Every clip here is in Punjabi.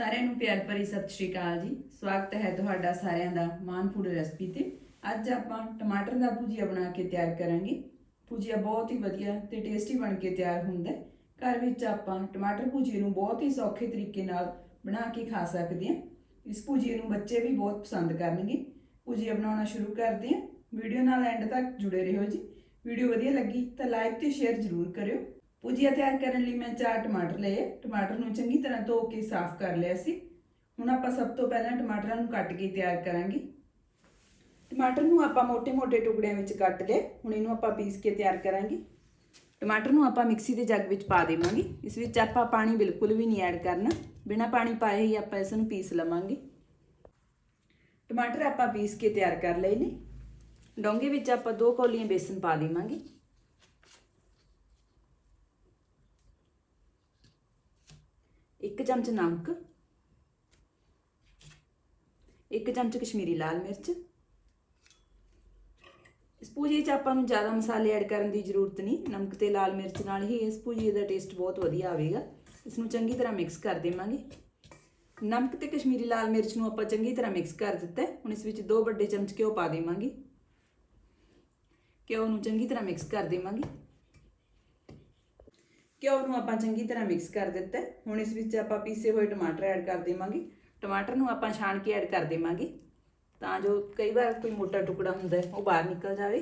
ਸਾਰਿਆਂ ਨੂੰ ਪਿਆਰ ਭਰੀ ਸਤਿ ਸ਼੍ਰੀ ਅਕਾਲ ਜੀ। ਸਵਾਗਤ ਹੈ ਤੁਹਾਡਾ ਸਾਰਿਆਂ ਦਾ ਮਾਨ ਫੂਡ ਰੈਸਪੀ ਤੇ। ਅੱਜ ਆਪਾਂ ਟਮਾਟਰ ਦਾ ਭੁਜੀਆ ਬਣਾ ਕੇ ਤਿਆਰ ਕਰਾਂਗੇ। ਭੁਜੀਆ ਬਹੁਤ ਹੀ ਵਧੀਆ ਤੇ ਟੇਸਟੀ ਬਣ ਕੇ ਤਿਆਰ ਹੁੰਦਾ ਹੈ। ਘਰ ਵਿੱਚ ਆਪਾਂ ਟਮਾਟਰ ਭੁਜੀਏ ਨੂੰ ਬਹੁਤ ਹੀ ਸੌਖੇ ਤਰੀਕੇ ਨਾਲ ਬਣਾ ਕੇ ਖਾ ਸਕਦੇ ਹਾਂ। ਇਸ ਭੁਜੀਏ ਨੂੰ ਬੱਚੇ ਵੀ ਬਹੁਤ ਪਸੰਦ ਕਰਨਗੇ। ਭੁਜੀਆ ਬਣਾਉਣਾ ਸ਼ੁਰੂ ਕਰਦੇ ਹਾਂ। ਵੀਡੀਓ ਨਾਲ ਐਂਡ ਤੱਕ ਜੁੜੇ ਰਹੋ ਜੀ। ਵੀਡੀਓ ਵਧੀਆ ਲੱਗੀ ਤਾਂ ਲਾਈਕ ਤੇ ਸ਼ੇਅਰ ਜ਼ਰੂਰ ਕਰਿਓ। ਭੁਜੀਆ ਤਿਆਰ ਕਰਨ ਲਈ ਮੈਂ ਚਾਰ ਟਮਾਟਰ ਲਏ। ਟਮਾਟਰ ਨੂੰ ਚੰਗੀ ਤਰ੍ਹਾਂ ਧੋ ਕੇ ਸਾਫ਼ ਕਰ ਲਿਆ ਸੀ। ਹੁਣ ਆਪਾਂ ਸਭ ਤੋਂ ਪਹਿਲਾਂ ਟਮਾਟਰਾਂ ਨੂੰ ਕੱਟ ਕੇ ਤਿਆਰ ਕਰਾਂਗੇ। ਟਮਾਟਰ ਨੂੰ ਆਪਾਂ ਮੋٹے-ਮੋٹے ਟੁਕੜਿਆਂ ਵਿੱਚ ਕੱਟ ਲਏ। ਹੁਣ ਇਹਨੂੰ ਆਪਾਂ ਪੀਸ ਕੇ ਤਿਆਰ ਕਰਾਂਗੇ। ਟਮਾਟਰ ਨੂੰ ਆਪਾਂ ਮਿਕਸੀ ਦੇ ਜੱਗ ਵਿੱਚ ਪਾ ਦੇਵਾਂਗੇ। ਇਸ ਵਿੱਚ ਆਪਾਂ ਪਾਣੀ ਬਿਲਕੁਲ ਵੀ ਨਹੀਂ ਐਡ ਕਰਨਾ। ਬਿਨਾਂ ਪਾਣੀ ਪਾਏ ਹੀ ਆਪਾਂ ਇਸ ਨੂੰ ਪੀਸ ਲਵਾਂਗੇ। ਟਮਾਟਰ ਆਪਾਂ ਪੀਸ ਕੇ ਤਿਆਰ ਕਰ ਲਏ ਨੇ। ਡੋਂਗੇ ਵਿੱਚ ਆਪਾਂ ਦੋ ਕੌਲੀਆਂ ਬੇਸਨ ਪਾ ਦੇਵਾਂਗੇ। ਇੱਕ ਚਮਚ ਨਮਕ, ਇੱਕ ਚਮਚ ਕਸ਼ਮੀਰੀ ਲਾਲ ਮਿਰਚ। ਇਸ ਭੁਜੀਏ 'ਚ ਆਪਾਂ ਨੂੰ ਜ਼ਿਆਦਾ ਮਸਾਲੇ ਐਡ ਕਰਨ ਦੀ ਜ਼ਰੂਰਤ ਨਹੀਂ। ਨਮਕ ਤੇ ਲਾਲ ਮਿਰਚ ਨਾਲ ਹੀ ਇਸ ਭੁਜੀਏ ਦਾ ਟੇਸਟ ਬਹੁਤ ਵਧੀਆ ਆਵੇਗਾ। ਇਸ ਨੂੰ ਚੰਗੀ ਤਰ੍ਹਾਂ ਮਿਕਸ ਕਰ ਦੇਵਾਂਗੇ। ਨਮਕ ਤੇ ਕਸ਼ਮੀਰੀ ਲਾਲ ਮਿਰਚ ਨੂੰ ਆਪਾਂ ਚੰਗੀ ਤਰ੍ਹਾਂ ਮਿਕਸ ਕਰ ਦਿੱਤਾ ਹੁਣ ਇਸ ਵਿੱਚ ਦੋ ਵੱਡੇ ਚਮਚ ਘਿਓ ਪਾ ਦੇਵਾਂਗੇ। ਘਿਓ ਨੂੰ ਚੰਗੀ ਤਰ੍ਹਾਂ ਮਿਕਸ ਕਰ ਦੇਵਾਂਗੇ। ਘਿਓ ਨੂੰ ਆਪਾਂ ਚੰਗੀ ਤਰ੍ਹਾਂ ਮਿਕਸ ਕਰ ਦਿੱਤਾ ਹੁਣ ਇਸ ਵਿੱਚ ਆਪਾਂ ਪੀਸੇ ਹੋਏ ਟਮਾਟਰ ਐਡ ਕਰ ਦੇਵਾਂਗੇ। ਟਮਾਟਰ ਨੂੰ ਆਪਾਂ ਛਾਣ ਕੇ ਐਡ ਕਰ ਦੇਵਾਂਗੇ। ਤਾਂ ਜੋ ਕਈ ਵਾਰ ਕੋਈ ਮੋਟਾ ਟੁਕੜਾ ਹੁੰਦਾ ਉਹ ਬਾਹਰ ਨਿਕਲ ਜਾਵੇ।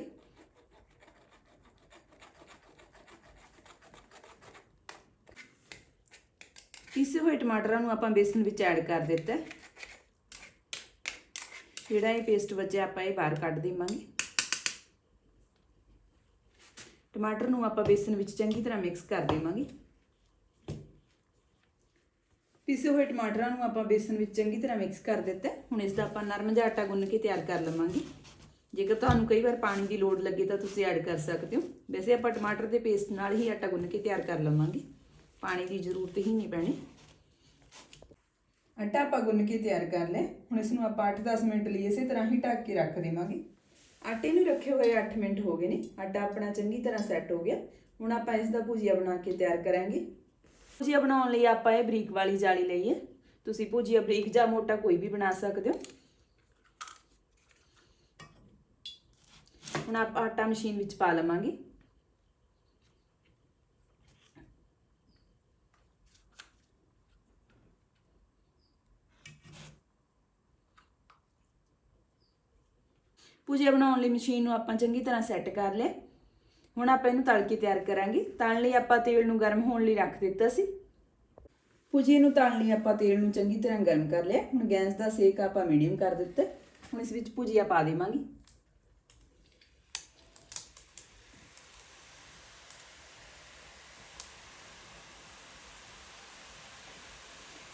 ਪੀਸੇ ਹੋਏ ਟਮਾਟਰਾਂ ਨੂੰ ਆਪਾਂ ਬੇਸਨ ਵਿੱਚ ਐਡ ਕਰ ਦਿੱਤਾ ਜਿਹੜਾ ਇਹ ਪੇਸਟ ਬਚਿਆ ਆਪਾਂ ਇਹ ਬਾਹਰ ਕੱਢ ਦੇਵਾਂਗੇ। ਟਮਾਟਰ ਨੂੰ ਆਪਾਂ ਬੇਸਨ ਵਿੱਚ ਚੰਗੀ ਤਰ੍ਹਾਂ ਮਿਕਸ ਕਰ ਦੇਵਾਂਗੇ। ਪੀਸੇ ਹੋਏ ਟਮਾਟਰਾਂ ਨੂੰ ਆਪਾਂ ਬੇਸਨ ਵਿੱਚ ਚੰਗੀ ਤਰ੍ਹਾਂ ਮਿਕਸ ਕਰ ਦਿੱਤਾ। ਹੁਣ ਇਸ ਦਾ ਆਪਾਂ ਨਰਮ ਜਿਹਾ ਆਟਾ ਗੁੰਨ ਕੇ ਤਿਆਰ ਕਰ ਲਵਾਂਗੇ। ਜੇਕਰ ਤੁਹਾਨੂੰ ਕਈ ਵਾਰ ਪਾਣੀ ਦੀ ਲੋੜ ਲੱਗੇ ਤਾਂ ਤੁਸੀਂ ਐਡ ਕਰ ਸਕਦੇ ਹੋ। ਵੈਸੇ ਆਪਾਂ ਟਮਾਟਰ ਦੇ ਪੇਸਟ ਨਾਲ ਹੀ ਆਟਾ ਗੁੰਨ ਕੇ ਤਿਆਰ ਕਰ ਲਵਾਂਗੇ। ਪਾਣੀ ਦੀ ਜ਼ਰੂਰਤ ਹੀ ਨਹੀਂ ਪੈਣੀ। ਆਟਾ ਆਪਾਂ ਗੁੰਨ ਕੇ ਤਿਆਰ ਕਰ ਲਿਆ। ਹੁਣ ਇਸ ਨੂੰ ਆਪਾਂ 8-10 ਮਿੰਟ ਲਈ ਇਸੇ ਤਰ੍ਹਾਂ ਹੀ ਢੱਕ ਕੇ ਰੱਖ ਦੇਵਾਂਗੇ। ਆਟੇ ਨੂੰ ਰੱਖੇ ਹੋਏ 8 ਮਿੰਟ ਹੋ ਗਏ ਨੇ। ਆਟਾ ਆਪਣਾ ਚੰਗੀ ਤਰ੍ਹਾਂ ਸੈੱਟ ਹੋ ਗਿਆ। ਹੁਣ ਆਪਾਂ ਇਸ ਦਾ ਭੁਜੀਆ ਬਣਾ ਕੇ ਤਿਆਰ ਕਰਾਂਗੇ। ਭੁਜੀਆ ਬਣਾਉਣ ਲਈ ਆਪਾਂ ਇਹ ਬਰੀਕ ਵਾਲੀ ਜਾਲੀ ਲਈ ਹੈ। ਤੁਸੀਂ ਭੁਜੀਆ ਬਰੀਕ ਜਾਂ ਮੋਟਾ ਕੋਈ ਵੀ ਬਣਾ ਸਕਦੇ ਹੋ। ਹੁਣ ਆਪਾਂ ਆਟਾ ਮਸ਼ੀਨ ਵਿੱਚ ਪਾ ਲਵਾਂਗੇ। ਭੁਜੀਆ ਬਣਾਉਣ ਲਈ ਮਸ਼ੀਨ ਨੂੰ ਆਪਾਂ ਚੰਗੀ ਤਰ੍ਹਾਂ ਸੈੱਟ ਕਰ ਲਿਆ। ਹੁਣ ਆਪਾਂ ਇਹਨੂੰ ਤਲ ਕੇ ਤਿਆਰ ਕਰਾਂਗੇ। ਤਲਣ ਲਈ ਆਪਾਂ ਤੇਲ ਨੂੰ ਗਰਮ ਹੋਣ ਲਈ ਰੱਖ ਦਿੱਤਾ ਸੀ। ਭੁਜੀਏ ਨੂੰ ਤਲਣ ਲਈ ਆਪਾਂ ਤੇਲ ਨੂੰ ਚੰਗੀ ਤਰ੍ਹਾਂ ਗਰਮ ਕਰ ਲਿਆ। ਹੁਣ ਗੈਸ ਦਾ ਸੇਕ ਆਪਾਂ ਮੀਡੀਅਮ ਕਰ ਦਿੱਤਾ। ਹੁਣ ਇਸ ਵਿੱਚ ਭੁਜੀਆ ਪਾ ਦੇਵਾਂਗੇ।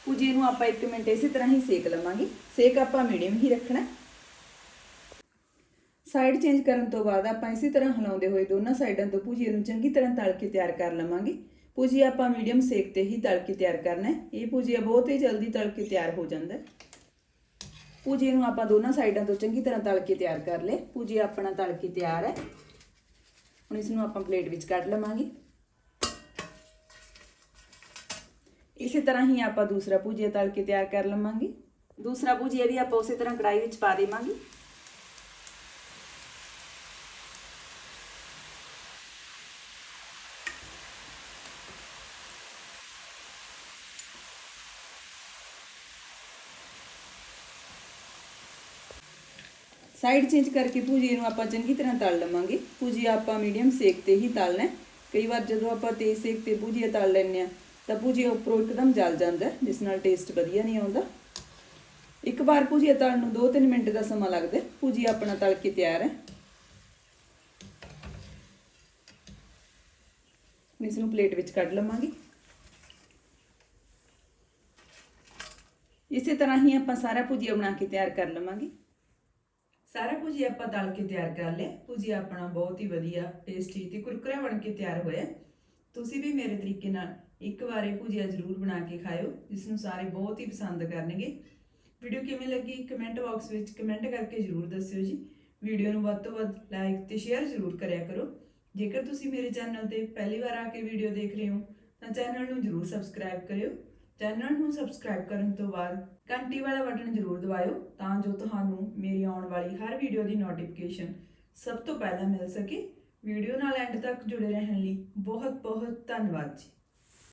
ਭੁਜੀਏ ਨੂੰ ਆਪਾਂ 1 ਮਿੰਟ ਇਸੇ ਤਰ੍ਹਾਂ ਹੀ ਸੇਕ ਲਵਾਂਗੇ। ਸੇਕ ਆਪਾਂ ਮੀਡੀਅਮ ਹੀ ਰੱਖਣਾ। ਸਾਈਡ ਚੇਂਜ ਕਰਨ ਤੋਂ ਬਾਅਦ ਆਪਾਂ ਇਸੇ ਤਰ੍ਹਾਂ ਹਿਲਾਉਂਦੇ ਹੋਏ ਦੋਨਾਂ ਸਾਈਡਾਂ ਤੋਂ ਭੁਜੀਏ ਨੂੰ ਚੰਗੀ ਤਰ੍ਹਾਂ ਤਲ ਕੇ ਤਿਆਰ ਕਰ ਲਵਾਂਗੇ। ਭੁਜੀਆ ਆਪਾਂ ਮੀਡੀਅਮ ਸੇਕ ਤੇ ਹੀ ਤਲ ਕੇ ਤਿਆਰ ਕਰਨਾ ਹੈ। ਇਹ ਭੁਜੀਆ ਬਹੁਤ ਹੀ ਜਲਦੀ ਤਲ ਕੇ ਤਿਆਰ ਹੋ ਜਾਂਦਾ ਹੈ। ਭੁਜੀਏ ਨੂੰ ਆਪਾਂ ਦੋਨਾਂ ਸਾਈਡਾਂ ਤੋਂ ਚੰਗੀ ਤਰ੍ਹਾਂ ਤਲ ਕੇ ਤਿਆਰ ਕਰ ਲਏ ਭੁਜੀਆ ਆਪਣਾ ਤਲ ਕੇ ਤਿਆਰ ਹੈ। ਹੁਣ ਇਸ ਨੂੰ ਆਪਾਂ ਪਲੇਟ ਵਿੱਚ ਕੱਢ ਲਵਾਂਗੇ। ਇਸੇ ਤਰ੍ਹਾਂ ਹੀ ਆਪਾਂ ਦੂਸਰਾ ਭੁਜੀਆ ਤਲ ਕੇ ਤਿਆਰ ਕਰ ਲਵਾਂਗੇ। ਦੂਸਰਾ ਭੁਜੀਆ ਵੀ ਆਪਾਂ ਉਸੇ ਤਰ੍ਹਾਂ ਕੜਾਈ ਵਿੱਚ ਪਾ ਦੇਵਾਂਗੇ। ਸਾਈਡ ਚੇਂਜ ਕਰਕੇ ਭੁਜੀਏ ਨੂੰ ਆਪਾਂ ਚੰਗੀ ਤਰ੍ਹਾਂ ਤਲ ਲਵਾਂਗੇ। ਭੁਜੀਆ ਆਪਾਂ ਮੀਡੀਅਮ ਸੇਕ ਤੇ ਹੀ ਤਲਣਾ ਕਈ ਵਾਰ ਜਦੋਂ ਆਪਾਂ ਤੇਜ਼ ਸੇਕ ਤੇ ਭੁਜੀਆ ਤਲ ਲੈਂਦੇ ਆ ਤਾਂ ਭੁਜੀਆ ਉੱਪਰੋਂ ਇੱਕਦਮ ਜਲ ਜਾਂਦਾ ਜਿਸ ਨਾਲ ਟੇਸਟ ਵਧੀਆ ਨਹੀਂ ਆਉਂਦਾ। ਇੱਕ ਵਾਰ ਭੁਜੀਆ ਤਲਣ ਨੂੰ 2-3 ਮਿੰਟ ਦਾ ਸਮਾਂ ਲੱਗਦਾ ਹੈ। ਭੁਜੀਆ ਆਪਣਾ ਤਲ ਕੇ ਤਿਆਰ ਹੈ। ਹੁਣ ਇਸ ਨੂੰ ਪਲੇਟ ਵਿੱਚ ਕੱਢ ਲਵਾਂਗੇ। ਇਸੇ ਤਰ੍ਹਾਂ ਹੀ ਆਪਾਂ ਸਾਰਾ ਭੁਜੀਆ ਬਣਾ ਕੇ ਤਿਆਰ ਕਰ ਲਵਾਂਗੇ। ਸਾਰਾ ਭੁਜੀਆ ਆਪਾਂ ਤਲ ਕੇ ਤਿਆਰ ਕਰ ਲਿਆ। ਭੁਜੀਆ ਆਪਣਾ ਬਹੁਤ ਹੀ ਵਧੀਆ ਟੇਸਟੀ ਤੇ ਕੁਰਕਰਾ ਬਣ ਕੇ ਤਿਆਰ ਹੋਇਆ ਤੁਸੀਂ ਵੀ ਮੇਰੇ ਤਰੀਕੇ ਨਾਲ ਇੱਕ ਵਾਰ ਇਹ ਭੁਜੀਆ ਜ਼ਰੂਰ ਬਣਾ ਕੇ ਖਾਇਓ ਜਿਸ ਨੂੰ ਸਾਰੇ ਬਹੁਤ ਹੀ ਪਸੰਦ ਕਰਨਗੇ। ਵੀਡੀਓ ਕਿਵੇਂ ਲੱਗੀ ਕਮੈਂਟ ਬਾਕਸ ਵਿੱਚ ਕਮੈਂਟ ਕਰਕੇ ਜ਼ਰੂਰ ਦੱਸਿਓ ਜੀ। ਵੀਡੀਓ ਨੂੰ ਵੱਧ ਤੋਂ ਵੱਧ ਲਾਈਕ ਤੇ ਸ਼ੇਅਰ ਜ਼ਰੂਰ ਕਰਿਆ ਕਰੋ। ਜੇਕਰ ਤੁਸੀਂ ਮੇਰੇ ਚੈਨਲ ਤੇ ਪਹਿਲੀ ਵਾਰ ਆ ਕੇ ਵੀਡੀਓ ਦੇਖ ਰਹੇ ਹੋ, ਤਾਂ ਚੈਨਲ ਨੂੰ ਜ਼ਰੂਰ ਸਬਸਕ੍ਰਾਈਬ ਕਰਿਓ। ਚੈਨਲ ਨੂੰ ਸਬਸਕ੍ਰਾਈਬ ਕਰਨ ਤੋਂ ਬਾਅਦ ਘੰਟੀ ਵਾਲਾ ਬਟਨ ਜ਼ਰੂਰ ਦਬਾਇਓ ਤਾਂ ਜੋ ਤੁਹਾਨੂੰ ਮੇਰੀ ਆਉਣ ਵਾਲੀ ਹਰ ਵੀਡੀਓ ਦੀ ਨੋਟੀਫਿਕੇਸ਼ਨ ਸਭ ਤੋਂ ਪਹਿਲਾਂ ਮਿਲ ਸਕੇ। ਵੀਡੀਓ ਨਾਲ ਐਂਡ ਤੱਕ ਜੁੜੇ ਰਹਿਣ ਲਈ ਬਹੁਤ ਬਹੁਤ ਧੰਨਵਾਦ ਜੀ।